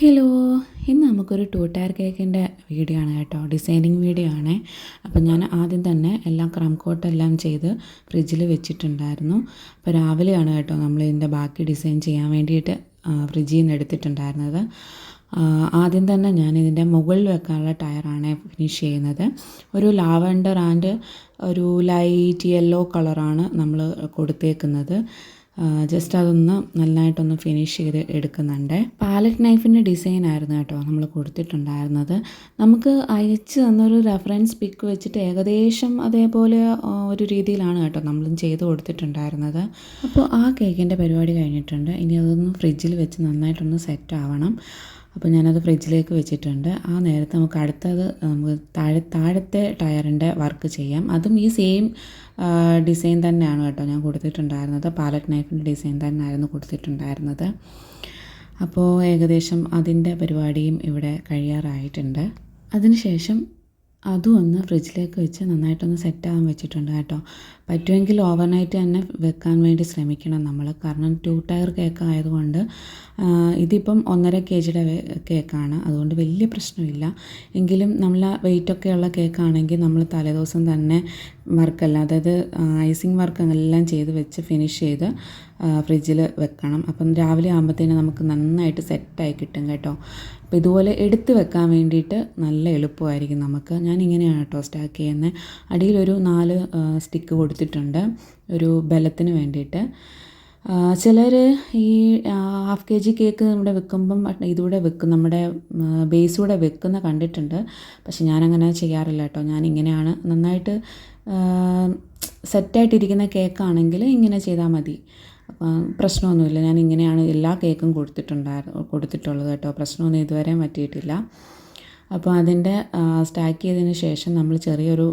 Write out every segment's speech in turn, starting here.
Hello ഇന്ന് നമുക്കൊരു two tyre കേക്കിന്റെ വീഡിയോ ആണ് കേട്ടോ. ഡിസൈനിങ് വീഡിയോ ആണ്. അപ്പോൾ ഞാൻ ആദ്യം തന്നെ എല്ലാം ക്രം കോട്ടെല്ലാം ചെയ്ത് ഫ്രിഡ്ജിൽ വെച്ചിട്ടുണ്ടായിരുന്നു. അപ്പോൾ രാവിലെയാണ് കേട്ടോ നമ്മൾ ഇതിന്റെ ബാക്കി ഡിസൈൻ ചെയ്യാൻ വേണ്ടിയിട്ട് ഫ്രിഡ്ജിൽ നിന്ന് എടുത്തിട്ടുണ്ടായിരുന്നത്. ആദ്യം തന്നെ ഞാൻ ഇതിന്റെ മുകളിൽ വെക്കാനുള്ള ടയറാണ് ഫിനിഷ് ചെയ്യുന്നത്. ഒരു ലാവണ്ടർ ആൻഡ് ഒരു ലൈറ്റ് യെല്ലോ കളറാണ് നമ്മൾ കൊടുത്തേക്കുന്നത്. ജസ്റ്റ് അതൊന്ന് നന്നായിട്ടൊന്ന് ഫിനിഷ് ചെയ്ത് എടുക്കുന്നുണ്ട്. പാലറ്റ് നൈഫിന്റെ ഡിസൈൻ ആയിരുന്നു കേട്ടോ നമ്മൾ കൊടുത്തിട്ടുണ്ടായിരുന്നത്. നമുക്ക് അയച്ച് തന്നൊരു റെഫറൻസ് പിക്ക് വെച്ചിട്ട് ഏകദേശം അതേപോലെ ഒരു രീതിയിലാണ് കേട്ടോ നമ്മളും ചെയ്ത് കൊടുത്തിട്ടുണ്ടായിരുന്നത്. അപ്പോൾ ആ കേക്കിന്റെ പരിപാടി കഴിഞ്ഞിട്ടുണ്ട്. ഇനി അതൊന്ന് ഫ്രിഡ്ജിൽ വെച്ച് നന്നായിട്ടൊന്ന് സെറ്റ് ആവണം. അപ്പോൾ ഞാനത് ഫ്രിഡ്ജിലേക്ക് വെച്ചിട്ടുണ്ട്. ആ നേരത്ത് നമുക്ക് അടുത്തത് നമുക്ക് താഴെ താഴത്തെ ടയറിന്റെ വർക്ക് ചെയ്യാം. അതും ഈ സെയിം ഡിസൈൻ തന്നെയാണ് കേട്ടോ ഞാൻ കൊടുത്തിട്ടുണ്ടായിരുന്നത്. പാലറ്റ് നൈഫിന്റെ ഡിസൈൻ തന്നെയായിരുന്നു കൊടുത്തിട്ടുണ്ടായിരുന്നത്. അപ്പോൾ ഏകദേശം അതിന്റെ പരിപാടിയും ഇവിടെ കഴിയാറായിട്ടുണ്ട്. അതിനുശേഷം അതും ഒന്ന് ഫ്രിഡ്ജിലേക്ക് വെച്ച് നന്നായിട്ടൊന്ന് സെറ്റാകാൻ വെച്ചിട്ടുണ്ട് കേട്ടോ. പറ്റുമെങ്കിൽ ഓവർനൈറ്റ് തന്നെ വെക്കാൻ വേണ്ടി ശ്രമിക്കണം നമ്മൾ. കാരണം ടു ടയർ കേക്ക് ആയതുകൊണ്ട് ഇതിപ്പം ഒന്നര കെ ജിയുടെ കേക്കാണ് അതുകൊണ്ട് വലിയ പ്രശ്നമില്ല. എങ്കിലും നമ്മൾ വെയിറ്റൊക്കെയുള്ള കേക്കാണെങ്കിൽ നമ്മൾ തലേദിവസം തന്നെ വർക്കെല്ലാം. അതായത് ഐസിങ് വർക്കെല്ലാം ചെയ്ത് വെച്ച് ഫിനിഷ് ചെയ്ത് ഫ്രിഡ്ജിൽ വെക്കണം. അപ്പം രാവിലെ ആകുമ്പോഴത്തേനും നമുക്ക് നന്നായിട്ട് സെറ്റായി കിട്ടും കേട്ടോ. അപ്പോൾ ഇതുപോലെ എടുത്ത് വെക്കാൻ വേണ്ടിയിട്ട് നല്ല എളുപ്പമായിരിക്കും നമുക്ക്. ഞാൻ ഇങ്ങനെയാണ് കേട്ടോ സ്റ്റാക്ക് ചെയ്യുന്നത്. അടിയിലൊരു നാല് സ്റ്റിക്ക് കൊടുത്തിട്ടുണ്ട്. ഒരു ബലത്തിന് വേണ്ടിയിട്ട്. ചിലർ ഈ ഹാഫ് കെ ജി കേക്ക് നമ്മുടെ വെക്കുമ്പം ഇതുകൂടെ വെക്കും നമ്മുടെ കൂടെ വെക്കുന്ന കണ്ടിട്ടുണ്ട്. പക്ഷെ ഞാനങ്ങനെ ചെയ്യാറില്ല കേട്ടോ. ഞാൻ ഇങ്ങനെയാണ് നന്നായിട്ട് സെറ്റായിട്ടിരിക്കുന്ന കേക്കാണെങ്കിൽ ഇങ്ങനെ ചെയ്താൽ മതി. പ്രശ്നമൊന്നുമില്ല. ഞാൻ ഇങ്ങനെയാണ് എല്ലാ കേക്കും കൊടുത്തിട്ടുണ്ടായിരുന്നു കൊടുത്തിട്ടുള്ളത് കേട്ടോ. പ്രശ്നമൊന്നും ഇതുവരെ പറ്റിയിട്ടില്ല. അപ്പോൾ അതിന്റെ സ്റ്റാക്ക് ചെയ്തതിന് ശേഷം നമ്മൾ ചെറിയൊരു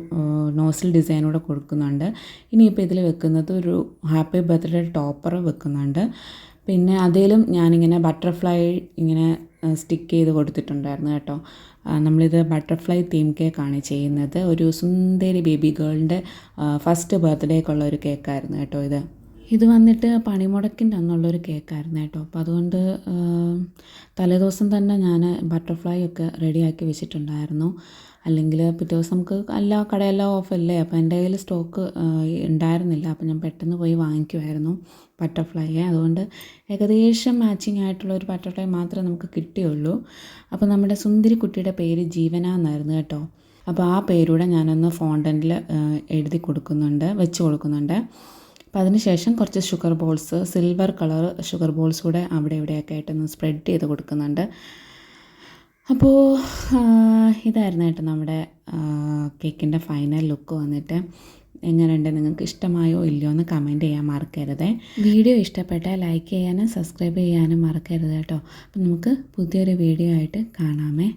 നോസിൽ ഡിസൈൻ കൂടെ കൊടുക്കുന്നുണ്ട്. ഇനിയിപ്പോൾ ഇതിൽ വെക്കുന്നത് ഒരു ഹാപ്പി ബർത്ത്ഡേ ടോപ്പർ വെക്കുന്നുണ്ട്. പിന്നെ അതിലും ഞാനിങ്ങനെ ബട്ടർഫ്ലൈ ഇങ്ങനെ സ്റ്റിക്ക് ചെയ്ത് കൊടുത്തിട്ടുണ്ടായിരുന്നു കേട്ടോ. നമ്മളിത് ബട്ടർഫ്ലൈ തീം കേക്കാണ് ചെയ്യുന്നത്. ഒരു സുന്ദരി ബേബി ഗേളിന്റെ ഫസ്റ്റ് ബർത്ത്ഡേക്കുള്ള ഒരു കേക്കായിരുന്നു കേട്ടോ ഇത്. ഇത് വന്നിട്ട് പണിമുടക്കിന്റെ അന്നുള്ളൊരു കേക്കായിരുന്നു കേട്ടോ. അപ്പോൾ അതുകൊണ്ട് തലേദിവസം തന്നെ ഞാൻ ബട്ടർഫ്ലൈ ഒക്കെ റെഡിയാക്കി വെച്ചിട്ടുണ്ടായിരുന്നു. അല്ലെങ്കിൽ പിറ്റേ ദിവസം നമുക്ക് എല്ലാ കടയെല്ലാം ഓഫല്ലേ? അപ്പോൾ എന്റെ കയ്യിൽ സ്റ്റോക്ക് ഉണ്ടായിരുന്നില്ല. അപ്പോൾ ഞാൻ പെട്ടെന്ന് പോയി വാങ്ങിക്കുമായിരുന്നു ബട്ടർഫ്ലൈയെ. അതുകൊണ്ട് ഏകദേശം മാച്ചിങ് ആയിട്ടുള്ള ഒരു ബട്ടർഫ്ലൈ മാത്രമേ നമുക്ക് കിട്ടിയുള്ളൂ. അപ്പോൾ നമ്മുടെ സുന്ദരി കുട്ടിയുടെ പേര് ജീവന എന്നായിരുന്നു കേട്ടോ. അപ്പോൾ ആ പേരൂടെ ഞാനൊന്ന് ഫോണ്ടന്റിൽ എഴുതി കൊടുക്കുന്നുണ്ട് വെച്ച് കൊടുക്കുന്നുണ്ട്. അപ്പോൾ അതിനുശേഷം കുറച്ച് sugar balls silver colour sugar balls കൂടെ അവിടെ ഇവിടെയൊക്കെ ആയിട്ടൊന്ന് സ്പ്രെഡ് ചെയ്ത് കൊടുക്കുന്നുണ്ട്. അപ്പോൾ ഇതായിരുന്നു കേട്ടോ നമ്മുടെ കേക്കിന്റെ ഫൈനൽ ലുക്ക് വന്നിട്ട്. എങ്ങനെയുണ്ട്? നിങ്ങൾക്ക് ഇഷ്ടമായോ? ഇല്ലയോ എന്ന് കമന്റ് ചെയ്യാൻ മറക്കരുത്. വീഡിയോ ഇഷ്ടപ്പെട്ടാൽ ലൈക്ക് ചെയ്യാനും സബ്സ്ക്രൈബ് ചെയ്യാനും മറക്കരുത് കേട്ടോ. അപ്പം നമുക്ക് പുതിയൊരു വീഡിയോ ആയിട്ട് കാണാമേ.